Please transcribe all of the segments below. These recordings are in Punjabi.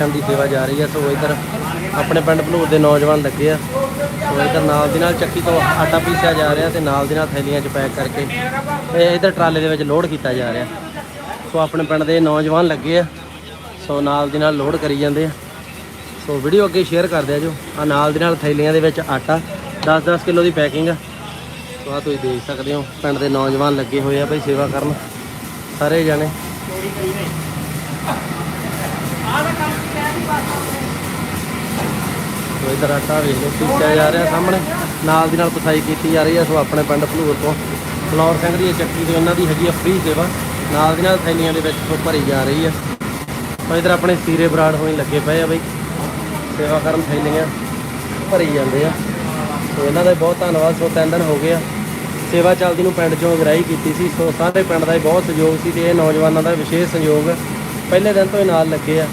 ਰਾਸ਼ਨ ਦੀ ਸੇਵਾ ਜਾ ਰਹੀ ਹੈ ਸੋ ਇੱਧਰ ਆਪਣੇ ਪਿੰਡ ਭਲੂਰ ਦੇ ਨੌਜਵਾਨ ਲੱਗੇ ਆ। ਸੋ ਇੱਧਰ ਨਾਲ ਦੀ ਨਾਲ ਚੱਕੀ ਤੋਂ ਆਟਾ ਪੀਸਿਆ ਜਾ ਰਿਹਾ ਤੇ ਨਾਲ ਦੀ ਨਾਲ ਥੈਲੀਆਂ 'ਚ ਪੈਕ ਕਰਕੇ ਇਹ ਇੱਧਰ ਟਰਾਲੇ ਦੇ ਵਿੱਚ ਲੋਡ ਕੀਤਾ ਜਾ ਰਿਹਾ। ਸੋ ਆਪਣੇ ਪਿੰਡ ਦੇ ਨੌਜਵਾਨ ਲੱਗੇ ਆ, ਸੋ ਨਾਲ ਦੀ ਨਾਲ ਲੋਡ ਕਰੀ ਜਾਂਦੇ ਆ। ਸੋ ਵੀਡੀਓ ਅੱਗੇ ਸ਼ੇਅਰ ਕਰਦੇ ਆ ਜੋ ਆ ਨਾਲ ਦੀ ਨਾਲ ਥੈਲੀਆਂ ਦੇ ਵਿੱਚ ਆਟਾ 10-10 ਕਿਲੋ ਦੀ ਪੈਕਿੰਗ ਆ। ਸੋ ਆ ਤੁਸੀਂ ਦੇਖ ਸਕਦੇ ਹੋ, ਪਿੰਡ ਦੇ ਨੌਜਵਾਨ ਲੱਗੇ ਹੋਏ ਆ ਬਈ ਸੇਵਾ ਕਰਨ, ਸਾਰੇ ਜਾਣੇ। ਸੋ ਇਧਰ ਆਟਾ ਵੇਖ ਲਓ, ਪੀਸਿਆ ਜਾ ਰਿਹਾ ਸਾਹਮਣੇ। ਨਾਲ ਦੀ ਨਾਲ ਪਸਾਈ ਕੀਤੀ ਜਾ ਰਹੀ ਹੈ, ਸੋ ਆਪਣੇ ਪਿੰਡ ਭਲੂਰ ਤੋਂ। ਫਲੌਰ ਸਿੰਘ ਦੀ ਚੱਕੀ ਤੋਂ ਇਹਨਾਂ ਦੀ ਹੈਗੀ ਆ ਫ੍ਰੀ ਸੇਵਾ। ਨਾਲ ਦੀ ਨਾਲ ਥੈਲੀਆਂ ਦੇ ਵਿੱਚ ਸੋ ਭਰੀ ਜਾ ਰਹੀ ਹੈ। ਸੋ ਇਧਰ ਆਪਣੇ ਸੀਰੇ ਬਰਾੜ ਹੋਈ ਲੱਗੇ ਪਏ ਆ ਬਈ। ਸੇਵਾ ਕਰਨ ਥੈਲੀਆਂ ਭਰੀ ਜਾਂਦੇ ਆ। ਸੋ ਇਹਨਾਂ ਦਾ ਬਹੁਤ ਧੰਨਵਾਦ, ਸੋ ਤਿੰਨ ਦਿਨ ਹੋ ਗਏ ਆ। ਸੇਵਾ ਚੱਲਦੀ ਨੂੰ ਪਿੰਡ ਚੋਂ ਅਗਰਾਈ ਕੀਤੀ ਸੀ। ਸੋ ਸਾਰੇ ਪਿੰਡ ਦਾ ਹੀ ਬਹੁਤ ਸਹਿਯੋਗ ਸੀ ਤੇ ਇਹ ਨੌਜਵਾਨਾਂ ਦਾ ਵਿਸ਼ੇਸ਼ ਸਹਿਯੋਗ ਪਹਿਲੇ ਦਿਨ ਤੋਂ ਹੀ ਨਾਲ ਲੱਗੇ ਆ।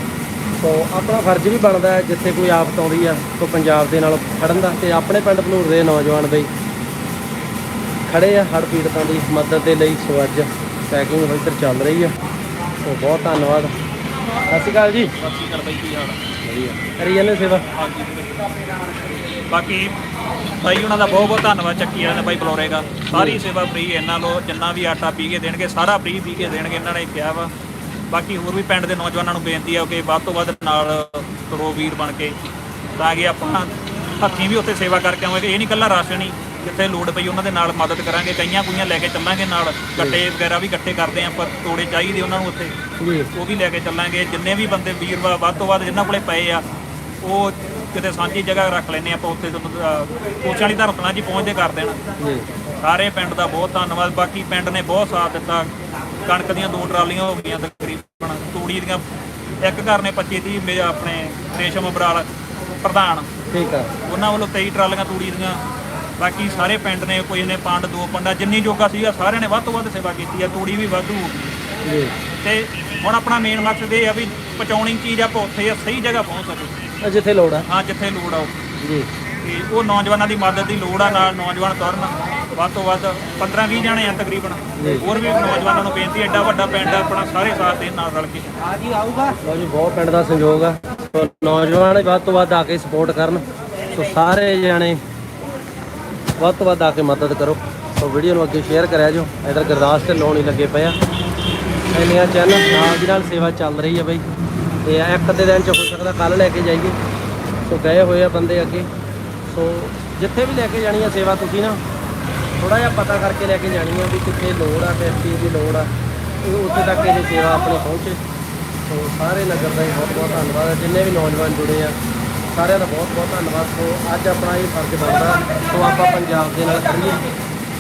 ਸੋ ਆਪਣਾ ਫਰਜ਼ ਵੀ ਬਣਦਾ ਹੈ ਜਿੱਥੇ ਕੋਈ ਆਫਤ ਆਉਂਦੀ ਆ ਸੋ ਪੰਜਾਬ ਦੇ ਨਾਲ ਖੜਨ ਦਾ ਤੇ ਆਪਣੇ ਪਿੰਡ ਭਨੂਰ ਦੇ ਨੌਜਵਾਨ ਬਈ ਖੜੇ ਆ ਹੜ੍ਹ ਪੀੜਤਾਂ ਦੀ ਮਦਦ ਦੇ ਲਈ। ਸੋ ਅੱਜ ਪੈਕਿੰਗ ਇੱਧਰ ਚੱਲ ਰਹੀ ਆ। ਸੋ ਬਹੁਤ ਧੰਨਵਾਦ। ਸਤਿ ਸ਼੍ਰੀ ਅਕਾਲ ਜੀ। ਸਤਿ ਸ਼੍ਰੀ ਅਕਾਲ ਬਾਈ ਕੀ ਹਾਲ ਵਧੀਆ। ਕਰੀ ਜਾਂਦੇ ਸੇਵਾ? ਹਾਂਜੀ। ਬਾਕੀ ਬਾਈ ਉਹਨਾਂ ਦਾ ਬਹੁਤ ਬਹੁਤ ਧੰਨਵਾਦ ਚੱਕੀ ਵਾਲਿਆਂ ਦਾ ਬਾਈ ਬਲੋਰੇਗਾ ਸਾਰੀ ਸੇਵਾ ਫ੍ਰੀ ਇਹਨਾਂ ਲੋ ਜਿੰਨਾ ਵੀ ਆਟਾ ਪੀ ਕੇ ਦੇਣਗੇ ਸਾਰਾ ਫ੍ਰੀ ਪੀ ਕੇ ਦੇਣਗੇ। ਇਹਨਾਂ ਨੇ ਕਿਹਾ ਵਾ ਬਾਕੀ ਹੋਰ ਵੀ ਪਿੰਡ ਦੇ ਨੌਜਵਾਨਾਂ ਨੂੰ ਬੇਨਤੀ ਆ ਕਿ ਵੱਧ ਤੋਂ ਵੱਧ ਨਾਲ ਤੁਰੋ ਵੀਰ ਬਣ ਕੇ ਤਾਂ ਕਿ ਆਪਾਂ ਹੱਥੀਂ ਵੀ ਉੱਥੇ ਸੇਵਾ ਕਰਕੇ ਆਵਾਂਗੇ। ਇਹ ਨਹੀਂ ਕੱਲਾ ਰਾਸ਼ਨ ਹੀ ਜਿੱਥੇ ਲੋੜ ਪਈ ਉਹਨਾਂ ਦੇ ਨਾਲ ਮਦਦ ਕਰਾਂਗੇ ਕਈਆਂ ਕੁਈਆਂ ਲੈ ਕੇ ਚੱਲਾਂਗੇ ਨਾਲ। ਗੱਟੇ ਵਗੈਰਾ ਵੀ ਇਕੱਠੇ ਕਰਦੇ ਆਂ ਪਰ ਤੋੜੇ ਚਾਹੀਦੇ ਉਹਨਾਂ ਨੂੰ ਉੱਥੇ। ਉਹ ਵੀ ਲੈ ਕੇ ਚੱਲਾਂਗੇ। ਜਿੰਨੇ ਵੀ ਬੰਦੇ ਵੀਰ ਵਾ- ਵੱਧ ਤੋਂ ਵੱਧ ਜਿਨ੍ਹਾਂ ਕੋਲੇ ਪਏ ਆ ਉਹ ਕਿਤੇ ਸਾਂਝੀ ਜਗ੍ਹਾ ਰੱਖ ਲੈਨੇ ਆਪਾਂ ਉੱਥੇ। ਕੋਚਾਂ ਵਾਲੀ ਧਰਤਣਾ ਜੀ ਪਹੁੰਚਦੇ ਕਰ ਦੇਣਾ। ਸਾਰੇ ਪਿੰਡ ਦਾ ਬਹੁਤ ਧੰਨਵਾਦ। ਬਾਕੀ ਪਿੰਡ ਨੇ ਬਹੁਤ ਸਾਥ ਦਿੱਤਾ। ਕਣਕ ਦੀਆਂ ਦੋ ਟਰਾਲੀਆਂ ਹੋ ਗਈਆਂ ਤਕਰੀਬਨ ਤੂੜੀ ਦੀਆਂ। ਇੱਕ ਘਰ ਨੇ 25 30 ਮੇ ਆਪਣੇ ਰੇਸ਼ਮ ਬਰਾਲ ਪ੍ਰਧਾਨ। ਠੀਕ ਆ। ਉਹਨਾਂ ਵੱਲੋਂ 23 ਟਰਾਲੀਆਂ ਤੂੜੀ ਦੀਆਂ। ਬਾਕੀ ਸਾਰੇ ਪਿੰਡ ਨੇ ਕੋਈ ਨੇ ਪੰਡ ਦੋ ਪੰਡਾ ਜਿੰਨੀ ਜੋਗਾ ਸੀਗਾ ਸਾਰਿਆਂ ਨੇ ਵੱਧ ਤੋਂ ਵੱਧ ਸੇਵਾ ਕੀਤੀ ਆ। ਤੂੜੀ ਵੀ ਵਾਧੂ ਹੋ ਗਈ। ਜੀ। ਤੇ ਹੁਣ ਆਪਣਾ ਮੇਨ ਮਕਸਦ ਇਹ ਆ ਵੀ ਪਹੁੰਚਾਉਣੀ ਚੀਜ਼ ਆਪਾਂ ਉੱਥੇ ਆ ਸਹੀ ਜਗ੍ਹਾ ਪਹੁੰਚ ਸਕੇ। ਜਿੱਥੇ ਲੋੜ ਆ। ਹਾਂ ਜਿੱਥੇ ਲੋੜ ਆ। ਜੀ। ਤੇ ਉਹ ਨੌਜਵਾਨਾਂ ਦੀ ਮਦਦ ਦੀ ਲੋੜ ਆ ਨਾਲ ਨੌਜਵਾਨ ਤੁਰਨ। ਵੱਧ ਤੋਂ ਵੱਧ 15 20 ਜਣੇ ਆ ਤਕਰੀਬਨ। ਹੋਰ ਵੀ ਨੌਜਵਾਨਾਂ ਨੂੰ ਬੇਨਤੀ ਐਡਾ ਵੱਡਾ ਪਿੰਡ ਆ, ਆਪਣਾ ਸਾਰੇ ਸਾਥ ਦੇ ਨਾਲ ਰਲ ਕੇ। ਲਓ ਜੀ, ਬਹੁਤ ਪਿੰਡ ਦਾ ਸੰਯੋਗ ਆ। ਨੌਜਵਾਨ ਵੱਧ ਤੋਂ ਵੱਧ ਆ ਕੇ ਸਪੋਰਟ ਕਰਨ। ਸੋ ਸਾਰੇ ਜਣੇ ਵੱਧ ਤੋਂ ਵੱਧ ਆ ਕੇ ਮਦਦ ਕਰੋ। ਸੋ ਵੀਡੀਓ ਨੂੰ ਅੱਗੇ ਸ਼ੇਅਰ ਕਰਿਆ ਜੋ ਇਧਰ ਗੁਰਦਾਸ ਤੇ ਲੋਨ ਹੀ ਲੱਗੇ ਪਏ ਆ। ਇੰਨੀਆਂ ਚੈਨਲ ਨਾਲ ਦੀ ਨਾਲ ਸੇਵਾ ਚੱਲ ਰਹੀ ਹੈ ਬਈ। ਤੇ ਇੱਕ ਅੱਧੇ ਦਿਨ ਚ ਹੋ ਸਕਦਾ ਕੱਲ ਲੈ ਕੇ ਜਾਈਏ। ਸੋ ਗਏ ਹੋਏ ਆ ਬੰਦੇ ਅੱਗੇ। ਸੋ ਜਿੱਥੇ ਵੀ ਲੈ ਕੇ ਜਾਣੀ ਆ ਸੇਵਾ ਤੁਸੀਂ ਨਾ ਥੋੜਾ ਜਿਹਾ ਪਤਾ ਕਰਕੇ ਲੈ ਕੇ ਜਾਣੀ ਆ ਵੀ ਕਿੱਥੇ ਲੋੜ ਆ, ਕਿਸ ਚੀਜ਼ ਦੀ ਲੋੜ ਆ। ਉੱਥੇ ਤੱਕ ਇਹ ਸੇਵਾ ਆਪਣੀ ਪਹੁੰਚੇ। ਸੋ ਸਾਰੇ ਨਗਰ ਦਾ ਹੀ ਬਹੁਤ ਬਹੁਤ ਧੰਨਵਾਦ ਹੈ ਜਿੰਨੇ ਵੀ ਨੌਜਵਾਨ ਜੁੜੇ ਆ, ਸਾਰਿਆਂ ਦਾ ਬਹੁਤ ਬਹੁਤ ਧੰਨਵਾਦ। ਸੋ ਅੱਜ ਆਪਣਾ ਇਹ ਫਰਜ਼ ਬਣਦਾ, ਸੋ ਆਪਾਂ ਪੰਜਾਬ ਦੇ ਨਾਲ ਕਰੀਏ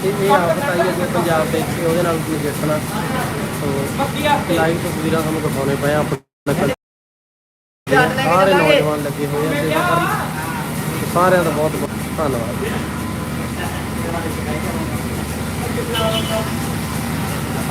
ਤੇ ਇਹ ਆਫਤ ਆਈ ਹੈ ਪੰਜਾਬ ਦੇ ਤੇ ਉਹਦੇ ਨਾਲ ਨਜਿੱਠਣਾ ਸੋ ਲਾਈਵ ਤਸਵੀਰਾਂ ਤੁਹਾਨੂੰ ਦਿਖਾਉਣੇ ਪਏ ਆ ਆਪਣੇ ਸਾਰੇ ਨੌਜਵਾਨ ਲੱਗੇ ਹੋਏ ਆ, ਸੇਵਾ ਕਰਨ। ਸਾਰਿਆਂ ਦਾ ਬਹੁਤ ਬਹੁਤ ਧੰਨਵਾਦ। বাংলাদেশে